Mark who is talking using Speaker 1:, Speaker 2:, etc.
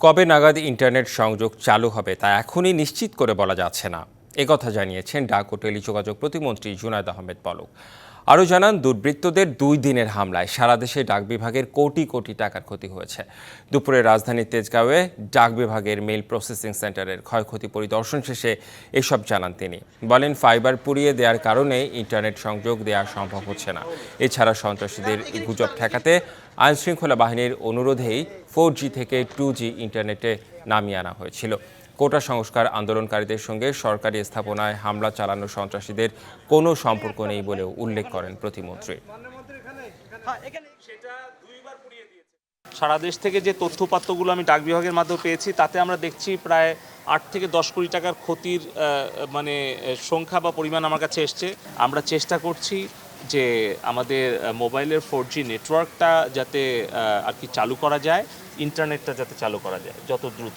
Speaker 1: কবে নাগাদ ইন্টারনেট সংযোগ চালু হবে তা এখনই নিশ্চিত করে বলা যাচ্ছে না। একথা জানিয়েছেন ডাক ও টেলিযোগাযোগ প্রতিমন্ত্রী জুনায়দ আহমেদ পলক আরও জানান, দুর্বৃত্তদের দুই দিনের হামলায় সারা দেশে ডাক বিভাগের কোটি কোটি টাকার ক্ষতি হয়েছে। দুপুরে রাজধানীর তেজগাঁওয়ে ডাক বিভাগের মেল প্রসেসিং সেন্টারের ক্ষয়ক্ষতি পরিদর্শন শেষে এসব জানান তিনি। বলেন, ফাইবার পুড়িয়ে দেওয়ার কারণে ইন্টারনেট সংযোগ দেওয়া সম্ভব হচ্ছে না। এছাড়া সন্ত্রাসীদের গুজব ঠেকাতে আইনশৃঙ্খলা বাহিনীর অনুরোধেই ফোর থেকে টু ইন্টারনেটে নামিয়ে আনা হয়েছিল। কোটা সংস্কার আন্দোলনকারীদের সঙ্গে সরকারি স্থাপনায় হামলা চালানো সন্ত্রাসীদের কোনো সম্পর্ক নেই বলেও উল্লেখ করেন প্রতিমন্ত্রী।
Speaker 2: সারা দেশ থেকে যে তথ্যপাত্রগুলো আমি ডাক বিভাগের মাধ্যমে পেয়েছি, তাতে আমরা দেখছি প্রায় আট থেকে দশ কোটি টাকার ক্ষতির মানে সংখ্যা বা পরিমাণ আমার কাছে এসছে। আমরা চেষ্টা করছি যে আমাদের মোবাইলের ফোর জি নেটওয়ার্কটা যাতে আর কি চালু করা যায় ইন্টারনেটটা যাতে চালু করা যায়, যত দ্রুত।